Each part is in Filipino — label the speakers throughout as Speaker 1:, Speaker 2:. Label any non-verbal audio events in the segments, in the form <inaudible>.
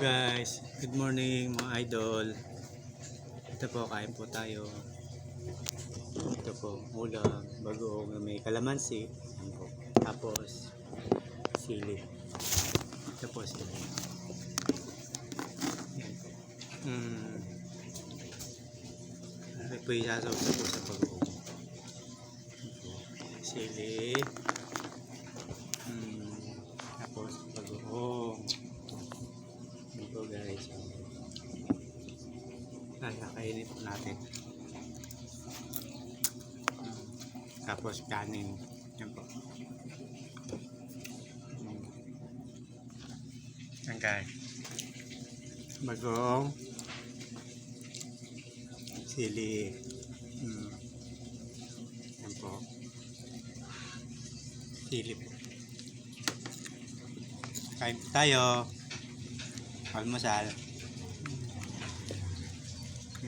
Speaker 1: guys, good morning mga idol. Ito po, kain po tayo. Ito po, ulam, bagoong na may kalamansi. Po. Tapos, sili. Ito po sili. Yan po. Mm. Ito po isasaw sa po sa bagoong. Sili. Ay, kakainin po natin. Tapos kanin. Yan po. Yan guys. Bagong. Sili. Mm. Yan po. Sili po. Kain tayo. Almusal.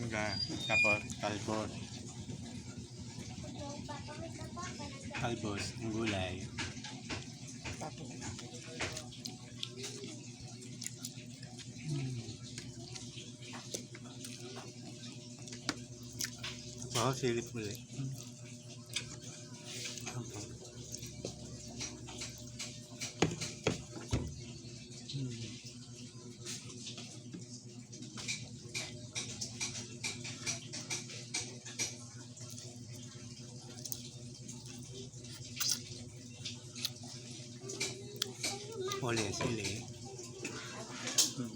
Speaker 1: Hanggang tapos talbos. Talbos, ang gulay. Tapos silip ulit. Opo. Hmm. Uli, sili. Hmm.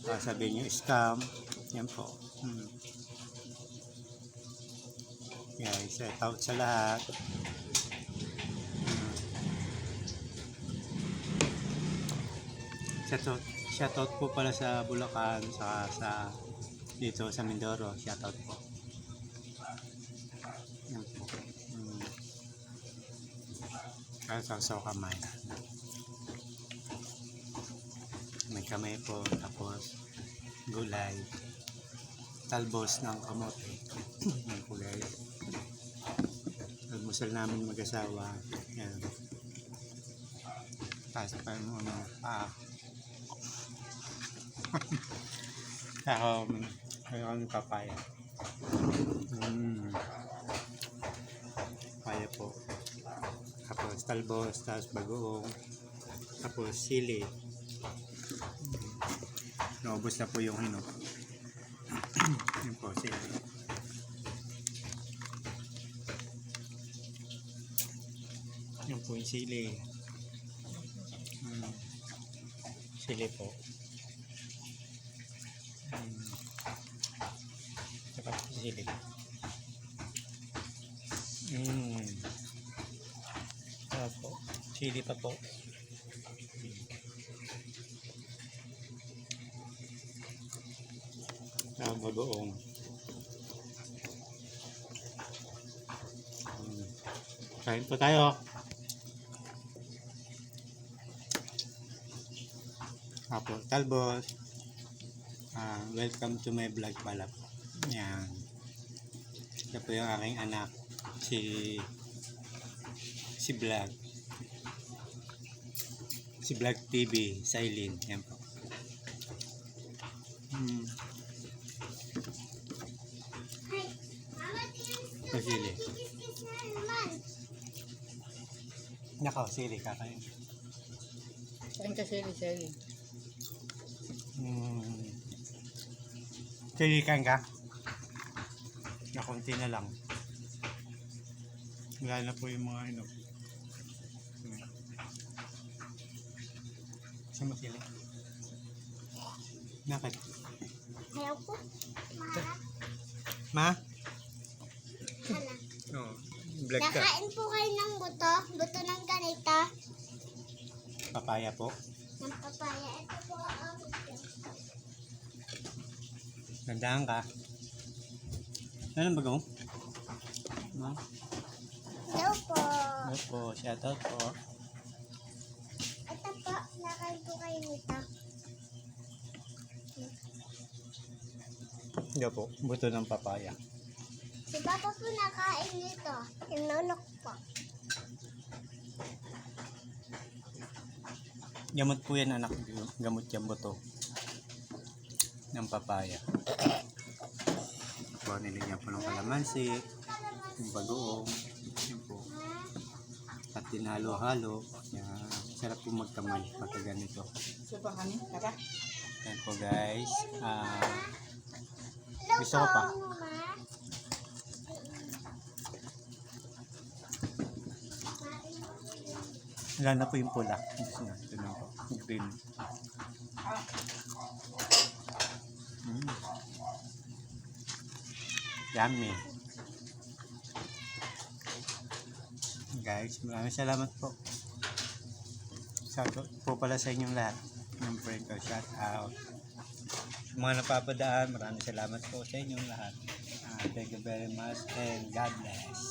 Speaker 1: Sasabihin nyo, scam. Yan po. Hmm. Guys, set out sa lahat. Hmm. Shout out, shout out po pala sa Bulacan, sa, sa dito sa Mindoro. Shout out po. Yan po. Hmm. Kaya sa kamay. May kamay po tapos gulay. Talbos ng kamote. <clears throat> Po guys almusal namin mag-asawa. Yan. Taas pa yung ano ah ako ayaw ng papaya. Mm. papaya po. Tapos talbos tapos bagoong tapos sili Naubos na po yung hinog. <clears throat> Yun po, sili. Yun po yung sili. Hmm. Sili po. Hmm. Saka sili. Hmm. Po. Sili pa po. Na bagoong. Kain po tayo. Apo, talbos. Ah, welcome to my vlog pala po. Yan. Ito po yung aking anak. Si si Vlog. Si Vlog TV, Silene. Yan po. Hmm. Sili. Nako, sili kakain.
Speaker 2: Kain ka sili, sili.
Speaker 1: Hmm. Sili kain ka? Na konti na lang. Wala na po yung mga ano. Hmm. Sino sili? Bakit?
Speaker 3: Ayaw ko.
Speaker 1: Ma?
Speaker 3: Ma,
Speaker 1: Oo. Vlog ka.
Speaker 3: nakain po kayo ng buto. Buto ng ganito.
Speaker 1: Papaya po.
Speaker 3: Ng papaya. Ito po ang
Speaker 1: Gandaan ka. Ano bagong? Ma?
Speaker 3: Hello po.
Speaker 1: Ano po? Shoutout po.
Speaker 3: Ito po. Nakain po kayo nito.
Speaker 1: Hindi po. Buto ng papaya.
Speaker 3: Si Papa po nakain nito. Inunok po.
Speaker 1: Gamot po yan anak. Gamot yan buto. Ng papaya. Po, nilagyan po ng kalamansi. Yung bagoong. Yan po. At tinalo-halo. Yan. Sarap po magkamay pagka ganito.
Speaker 2: So pa kami? Tara.
Speaker 1: Yan po guys. Ah,
Speaker 3: Hello
Speaker 1: Gusto ko pa. Wala na po yung pula. Gusto na. Ito na po. Green. Mm. Yummy. Guys, maraming salamat po. Shout out po pala sa inyong lahat. Ng friend ko, shout out. Sa mga napapadaan, maraming salamat po sa inyong lahat. Ah, thank you very much and God bless.